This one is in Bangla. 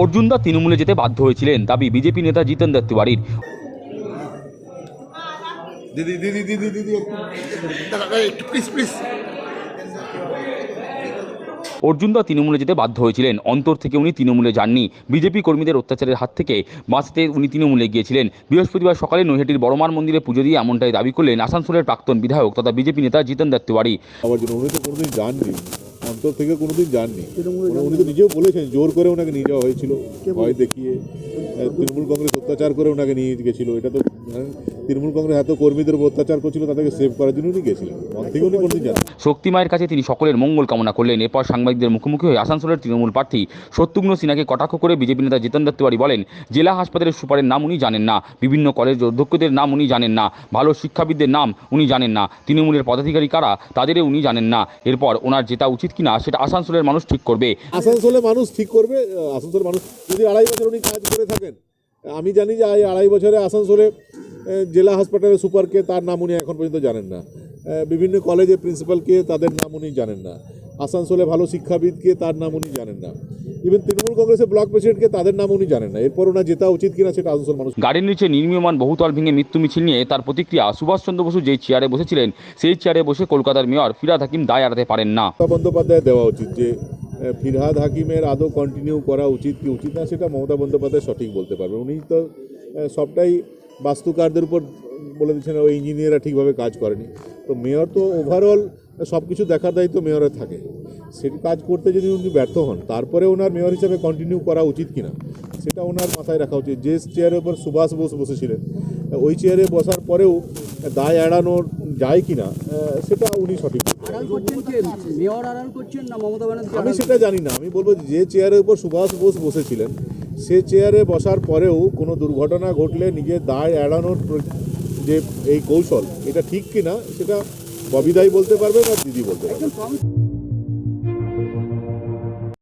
অর্জুন দা তৃণমূলে যেতে বাধ্য হয়েছিলেন। দাবি বিজেপি নেতা জিতেন্দ্র তিওয়ারির। দিদি দিদি দিদি দিদি একটু প্লিজ প্লিজ অর্জুন দা তৃণমূলে যেতে বাধ্য হয়েছিলেন। অন্তর থেকে উনি তৃণমূলে যাননি। বিজেপি কর্মীদের অত্যাচারের হাত থেকে বাঁচতে উনি তৃণমূলে গিয়েছিলেন। বৃহস্পতিবার সকালে নৈহাটির বড়মার মন্দিরে পুজো দিয়ে এমনটাই দাবি করলেন আসানসোলের প্রাক্তন বিধায়ক তথা বিজেপি নেতা জিতেন্দ্র তিওয়ারি। আমার জন্য উনি তো কোনোদিন যাননি। অন্তর থেকে কোনোদিন যাননি। উনি- উনি তো নিজেও বলেছেন জোর করে ওনাকে নিয়ে যাওয়া হয়েছিল ভয় দেখিয়ে। তৃণমূল কংগ্রেস অত্যাচার করে ওনাকে নিয়ে গেছিল। এটা তো আহ, তৃণমূল কংগ্রেস এত কর্মীদের উপর অত্যাচার করছিল তাদেরকে সেভ করার জন্য উনি গেছিলেন। অন্তর থেকে উনি কোনোদিন যান শক্তি মায়ের কাছে তিনি সকলের মঙ্গল কামনা করলেন। এরপর সাংবাদিকদের মুখোমুখি হয়ে আসানসোলের তৃণমূল প্রার্থী শত্রুঘ্ন সিনহাকে কটাক্ষ করে বিজেপি নেতা জিতেন্দ্র তিওয়ারি বলেন, জেলা হাসপাতালের সুপারের নাম উনি জানেন না, বিভিন্ন কলেজ অধ্যক্ষদের নাম উনি জানেন না, ভালো শিক্ষাবিদদের নাম উনি জানেন না, তৃণমূলের পদাধিকারী কারা তাদেরও উনি জানেন না, এরপর ওনার জেতা উচিত কিনা সেটা আসানসোলের মানুষ ঠিক করবে। আসানসোলের মানুষ ঠিক করবে, আসানসোলের মানুষ যদি আড়াই বছর উনি কাজ করে থাকেন। আমি জানি যে আড়াই বছরে আসানসোলে জেলা হাসপাতালের সুপারকে তার নাম উনি এখন পর্যন্ত জানেন না। বিভিন্ন কলেজের প্রিন্সিপালকে তাদের নাম উনি জানেন না। আসানসোলে ভালো শিক্ষাবিদকে তার নাম উনি জানেন না। ইভেন তৃণমূল কংগ্রেসের ব্লক প্রেসিডেন্টকে তাদের নাম উনি জানেন না। এরপর ওনার জেতা উচিত কিনা সেটা আসানসোল মানুষ গাড়ির নিচে নির্মীয়মান বহুতল ভেঙে মৃত্যু মিছিল নিয়ে তার প্রতিক্রিয়া সুভাষচন্দ্র বসু যেই চেয়ারে বসেছিলেন সেই চেয়ারে বসে কলকাতার মেয়র ফিরাদ হাকিম দায় এড়াতে পারেন না। মমতা বন্দ্যোপাধ্যায় দেওয়া উচিত যে ফিরহাদ হাকিমের আদৌ কন্টিনিউ করা উচিত কি উচিত না সেটা মমতা বন্দ্যোপাধ্যায় সঠিক বলতে পারবে। উনি তো সবটাই বাস্তুকারদের উপর বলে দিচ্ছেন ওই ইঞ্জিনিয়াররা ঠিকভাবে কাজ করেনি। তো মেয়র তো ওভারঅল সব কিছু দেখার দায়িত্ব মেয়রের থাকে। সেটি কাজ করতে যদি উনি ব্যর্থ হন তারপরে ওনার মেয়র হিসেবে কন্টিনিউ করা উচিত কিনা সেটা ওনার মাথায় রাখা উচিত। যে চেয়ারের উপর সুভাষ বোস বসেছিলেন ওই চেয়ারে বসার পরেও দায় এড়ানোর যায় কিনা সেটা উনি সঠিক আমি সেটা জানি না। আমি বলব যে চেয়ারের উপর সুভাষ বোস বসেছিলেন সে চেয়ারে বসার পরেও কোনো দুর্ঘটনা ঘটলে নিজের দায় এড়ানোর যে এই কৌশল এটা ঠিক কিনা সেটা ববিদাই বলতে পারবে বা দিদি বলতে পারবে।